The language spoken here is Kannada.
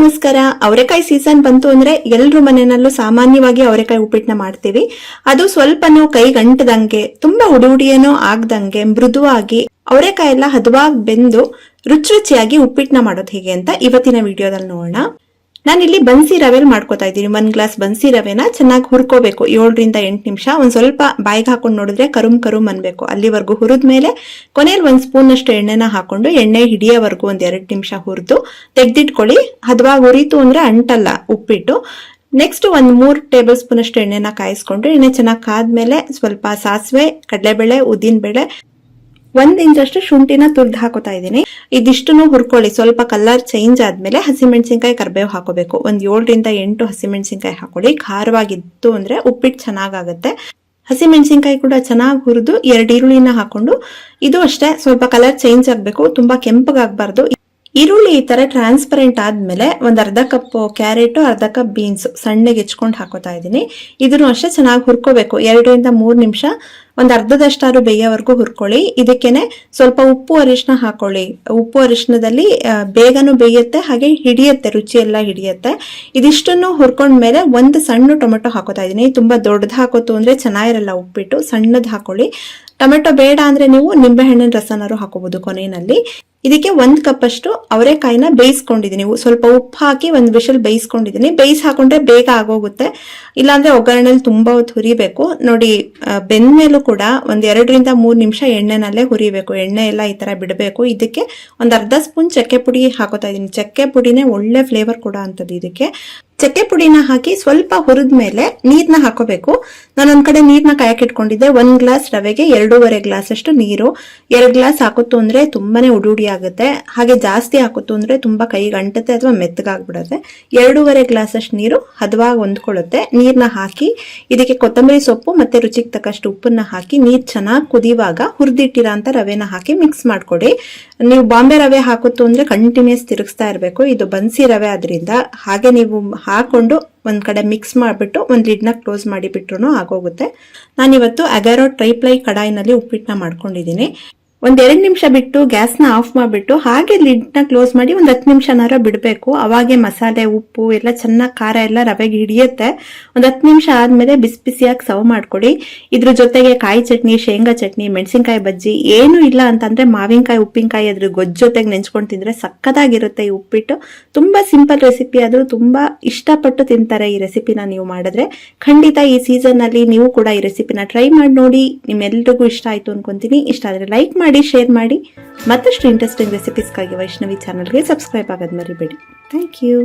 ನಮಸ್ಕಾರ. ಅವರೆಕಾಯಿ ಸೀಸನ್ ಬಂತು ಅಂದ್ರೆ ಎಲ್ಲರೂ ಮನೆಯಲ್ಲೂ ಸಾಮಾನ್ಯವಾಗಿ ಅವರೆಕಾಯಿ ಉಪ್ಪಿಟ್ಟನ ಮಾಡ್ತೀವಿ. ಅದು ಸ್ವಲ್ಪನೂ ಕೈಗಂಟದಂಗೆ ತುಂಬಾ ಉಡಿ ಉಡಿಯೇನೋ ಆಗ್ದಂಗೆ, ಮೃದುವಾಗಿ ಅವರೆಕಾಯಿ ಎಲ್ಲ ಹದವಾಗಿ ಬೆಂದು ರುಚಿ ರುಚಿಯಾಗಿ ಉಪ್ಪಿಟ್ಟನ್ನ ಮಾಡೋದು ಹೇಗೆ ಅಂತ ಇವತ್ತಿನ ವಿಡಿಯೋದಲ್ಲಿ ನೋಡೋಣ. ನಾನಿಲ್ಲಿ ಬನ್ಸಿ ರವೆಲ್ ಮಾಡ್ಕೋತಾ ಇದ್ದೀನಿ. ಒಂದ್ ಗ್ಲಾಸ್ ಬನ್ಸಿ ರವೆನ ಚೆನ್ನಾಗಿ ಹುರ್ಕೋಬೇಕು. ಏಳರಿಂದ ಎಂಟು ನಿಮಿಷ. ಒಂದ್ ಸ್ವಲ್ಪ ಬಾಯಿಗೆ ಹಾಕೊಂಡು ನೋಡಿದ್ರೆ ಕರುಮ್ ಕರುಮ್ ಅನ್ಬೇಕು. ಅಲ್ಲಿವರೆಗೂ ಹುರಿದ್ಮೇಲೆ ಕೊನೆಯಲ್ಲಿ ಒಂದ್ ಸ್ಪೂನ್ ಅಷ್ಟು ಎಣ್ಣೆನ ಹಾಕೊಂಡು ಎಣ್ಣೆ ಹಿಡಿಯೋವರೆಗೂ ಒಂದ್ ಎರಡು ನಿಮಿಷ ಹುರಿದು ತೆಗ್ದಿಟ್ಕೊಳ್ಳಿ. ಹದವಾಗಿ ಹುರಿತು ಅಂದ್ರೆ ಅಂಟಲ್ಲ, ಉಪ್ಪಿಟ್ಟು. ನೆಕ್ಸ್ಟ್ ಒಂದ್ ಮೂರ್ ಟೇಬಲ್ ಸ್ಪೂನ್ ಅಷ್ಟು ಎಣ್ಣೆನ ಕಾಯಿಸ್ಕೊಂಡು, ಎಣ್ಣೆ ಚೆನ್ನಾಗಿ ಕಾದ್ಮೇಲೆ ಸ್ವಲ್ಪ ಸಾಸಿವೆ, ಕಡಲೆಬೇಳೆ, ಉದ್ದಿನಬೇಳೆ ಒಂದ್ ಇಂಚಷ್ಟು ಶುಂಠಿನ ತುರ್ದು ಹಾಕೋತಾ ಇದ್ದೀನಿ. ಇದಿಷ್ಟನ್ನು ಹುರ್ಕೊಳ್ಳಿ. ಸ್ವಲ್ಪ ಕಲರ್ ಚೇಂಜ್ ಆದ್ಮೇಲೆ ಹಸಿಮೆಣಸಿನ್ಕಾಯಿ ಕರ್ಬೇವು ಹಾಕೋಬೇಕು. ಒಂದ್ ಏಳರಿಂದ ಎಂಟು ಹಸಿಮೆಣಸಿನ್ಕಾಯಿ ಹಾಕೊಳ್ಳಿ. ಖಾರವಾಗಿತ್ತು ಅಂದ್ರೆ ಉಪ್ಪಿಟ್ಟು ಚೆನ್ನಾಗಾಗತ್ತೆ. ಹಸಿಮೆಣಸಿನ್ಕಾಯಿ ಕೂಡ ಚೆನ್ನಾಗಿ ಹುರಿದು ಎರಡು ಈರುಳ್ಳಿನ ಹಾಕೊಂಡು, ಇದು ಅಷ್ಟೇ ಸ್ವಲ್ಪ ಕಲರ್ ಚೇಂಜ್ ಆಗಬೇಕು. ತುಂಬಾ ಕೆಂಪಗಾಗಬಾರ್ದು ಈರುಳ್ಳಿ ಈ ತರ ಟ್ರಾನ್ಸ್ಪರೆಂಟ್ ಆದ್ಮೇಲೆ ಒಂದ್ ಅರ್ಧ ಕಪ್ ಕ್ಯಾರೆಟ್ ಅರ್ಧ ಕಪ್ ಬೀನ್ಸ್ ಸಣ್ಣಗೆ ಹೆಚ್ಕೊಂಡು ಹಾಕೋತಾ ಇದೀನಿ ಇದನ್ನು ಅಷ್ಟೇ ಚೆನ್ನಾಗಿ ಹುರ್ಕೋಬೇಕು. ಎರಡರಿಂದ ಮೂರ್ ನಿಮಿಷ ಒಂದ್ ಅರ್ಧದಷ್ಟಾರು ಬೇಯೋವರೆಗೂ ಹುರ್ಕೊಳ್ಳಿ. ಇದಕ್ಕೇನೆ ಸ್ವಲ್ಪ ಉಪ್ಪು ಅರಿಶಿನ ಹಾಕೊಳ್ಳಿ. ಉಪ್ಪು ಅರಿಶಿನದಲ್ಲಿ ಬೇಗನು ಬೇಯುತ್ತೆ, ಹಾಗೆ ಹಿಡಿಯುತ್ತೆ ರುಚಿ ಎಲ್ಲ ಹಿಡಿಯುತ್ತೆ. ಇದಿಷ್ಟನ್ನು ಹುರ್ಕೊಂಡ್ಮೇಲೆ ಒಂದು ಸಣ್ಣ ಟೊಮೆಟೊ ಹಾಕೋತಾ ಇದೀನಿ ತುಂಬಾ ದೊಡ್ಡದು ಹಾಕೋತು ಅಂದ್ರೆ ಚೆನ್ನಾಗಿರಲ್ಲ ಉಪ್ಪಿಟ್ಟು. ಸಣ್ಣದ್ ಹಾಕೊಳ್ಳಿ. ಟೊಮೆಟೊ ಬೇಡ ಅಂದ್ರೆ ನೀವು ನಿಂಬೆಹಣ್ಣಿನ ರಸನಾರು ಹಾಕೋಬಹುದು ಕೊನೆಯಲ್ಲಿ. ಇದಕ್ಕೆ ಒಂದ್ ಕಪ್ ಅಷ್ಟು ಅವರೆಕಾಯಿನ ಬೇಯಿಸ್ಕೊಂಡಿದೀನಿ ಸ್ವಲ್ಪ ಉಪ್ಪು ಹಾಕಿ ಒಂದ್ ವಿಷಲ್ ಬೇಯಿಸ್ಕೊಂಡಿದೀನಿ ಬೇಯಿಸ್ ಹಾಕೊಂಡ್ರೆ ಬೇಗ ಆಗೋಗುತ್ತೆ. ಇಲ್ಲಾಂದ್ರೆ ಒಗ್ಗರಣೆಯಲ್ಲಿ ತುಂಬಾ ಹೊತ್ತು ಹುರಿಬೇಕು. ನೋಡಿ ಬೆಂದ್ಮೇಲೂ ಕೂಡ ಒಂದ್ ಎರಡರಿಂದ ಮೂರ್ ನಿಮಿಷ ಎಣ್ಣೆನಲ್ಲೇ ಹುರಿಬೇಕು. ಎಣ್ಣೆ ಎಲ್ಲ ಈ ತರ ಬಿಡಬೇಕು. ಇದಕ್ಕೆ ಒಂದ್ ಅರ್ಧ ಸ್ಪೂನ್ ಚಕ್ಕೆ ಪುಡಿ ಹಾಕೋತಾ ಇದೀನಿ ಚಕ್ಕೆ ಪುಡಿನೇ ಒಳ್ಳೆ ಫ್ಲೇವರ್ ಕೊಡೋ ಅಂತದ್ದು ಇದಕ್ಕೆ. ಚಕ್ಕೆ ಪುಡಿನ ಹಾಕಿ ಸ್ವಲ್ಪ ಹುರಿದ ಮೇಲೆ ನೀರ್ನ ಹಾಕೋಬೇಕು. ನಾನು ಒಂದ್ ಕಡೆ ನೀರ್ನ ಇಟ್ಕೊಂಡಿದ್ದೆ. ಒಂದ್ ಗ್ಲಾಸ್ ರವೆಗೆ ಎರಡೂವರೆ ಗ್ಲಾಸ್ ಅಷ್ಟು ನೀರು. ಎರಡ್ ಗ್ಲಾಸ್ ಹಾಕುತ್ತು ಅಂದ್ರೆ ತುಂಬಾನೇ ಉಡುಡಿ ಉಡಿ ಆಗುತ್ತೆ. ಹಾಗೆ ಜಾಸ್ತಿ ಹಾಕುತ್ತು ಅಂದ್ರೆ ತುಂಬಾ ಕೈಗೆ ಅಂಟುತ್ತೆ ಅಥವಾ ಮೆತ್ತಗಾಗ್ಬಿಡುತ್ತೆ. ಎರಡೂವರೆ ಗ್ಲಾಸ್ ಅಷ್ಟು ನೀರು ಹದವಾಗಿ ಹೊಂದ್ಕೊಳ್ಳುತ್ತೆ. ನೀರ್ನ ಹಾಕಿ ಇದಕ್ಕೆ ಕೊತ್ತಂಬರಿ ಸೊಪ್ಪು ಮತ್ತೆ ರುಚಿಗೆ ತಕ್ಕಷ್ಟು ಉಪ್ಪನ್ನ ಹಾಕಿ ನೀರ್ ಚೆನ್ನಾಗಿ ಕುದಿಯುವಾಗ ಹುರಿದಿಟ್ಟಿರೋ ಅಂತ ರವೆನ ಹಾಕಿ ಮಿಕ್ಸ್ ಮಾಡ್ಕೊಡಿ. ನೀವು ಬಾಂಬೆ ರವೆ ಹಾಕುತ್ತು ಅಂದ್ರೆ ಕಂಟಿನ್ಯೂಸ್ ತಿರುಗಿಸ್ತಾ ಇರಬೇಕು. ಇದು ಬನ್ಸಿ ರವೆ ಆದ್ರಿಂದ. ಹಾಗೆ ನೀವು ಹಾಕೊಂಡು ಒಂದ್ ಕಡೆ ಮಿಕ್ಸ್ ಮಾಡಿಬಿಟ್ಟು ಒಂದ್ ಲಿಡ್ನ ಕ್ಲೋಸ್ ಮಾಡಿ ಬಿಟ್ರು ಆಗೋಗುತ್ತೆ. ನಾನಿವತ್ತು ಅಗಾರೋ ಟ್ರೈಪ್ಲೈ ಕಡಾಯಿನಲ್ಲಿ ಉಪ್ಪಿಟ್ಟನ್ನ ಮಾಡ್ಕೊಂಡಿದ್ದೀನಿ. ಒಂದ್ ಎರಡ್ ನಿಮಿಷ ಬಿಟ್ಟು ಗ್ಯಾಸ್ನ ಆಫ್ ಮಾಡಿಬಿಟ್ಟು ಹಾಗೆ ಲಿಡ್ನ ಕ್ಲೋಸ್ ಮಾಡಿ ಒಂದು ಹತ್ತು ನಿಮಿಷನಾರ ಬಿಡಬೇಕು. ಅವಾಗೆ ಮಸಾಲೆ, ಉಪ್ಪು ಎಲ್ಲ ಚೆನ್ನಾಗಿ ಖಾರ ಎಲ್ಲ ರವೆಗೆ ಹಿಡಿಯುತ್ತೆ. ಒಂದು ಹತ್ತು ನಿಮಿಷ ಆದಮೇಲೆ ಬಿಸಿ ಬಿಸಿಯಾಗಿ ಸರ್ವ್ ಮಾಡ್ಕೊಡಿ. ಇದ್ರ ಜೊತೆಗೆ ಕಾಯಿ ಚಟ್ನಿ, ಶೇಂಗಾ ಚಟ್ನಿ, ಮೆಣಸಿನ್ಕಾಯಿ ಬಜ್ಜಿ ಏನು ಇಲ್ಲ ಅಂತಂದ್ರೆ ಮಾವಿನಕಾಯಿ, ಉಪ್ಪಿನಕಾಯಿ ಅದ್ರ ಗೊಜ್ಜು ಜೊತೆಗೆ ನೆಂಚ್ಕೊಂಡು ತಿಂದರೆ ಸಕ್ಕದಾಗಿರುತ್ತೆ ಈ ಉಪ್ಪಿಟ್ಟು. ತುಂಬಾ ಸಿಂಪಲ್ ರೆಸಿಪಿ ಅದು ತುಂಬಾ ಇಷ್ಟಪಟ್ಟು ತಿಂತಾರೆ ಈ ರೆಸಿಪಿನ ನೀವು ಮಾಡಿದ್ರೆ. ಖಂಡಿತ ಈ ಸೀಸನ್ ಅಲ್ಲಿ ನೀವು ಕೂಡ ಈ ರೆಸಿಪಿನ ಟ್ರೈ ಮಾಡಿ ನೋಡಿ. ನಿಮ್ಮೆಲ್ರಿಗೂ ಇಷ್ಟ ಆಯ್ತು ಅನ್ಕೊಂತೀನಿ. ಇಷ್ಟ ಆದ್ರೆ ಲೈಕ್ ಮಾಡಿ ಶೇರ್ ಮಾಡಿ. ಮತ್ತಷ್ಟು ಇಂಟ್ರೆಸ್ಟಿಂಗ್ ರೆಸಿಪೀಸ್ಗಾಗಿ ವೈಷ್ಣವಿ ಚಾನಲ್ಗೆ ಸಬ್ಸ್ಕ್ರೈಬ್ ಆಗೋದು ಮರಿಬೇಡಿ. Thank you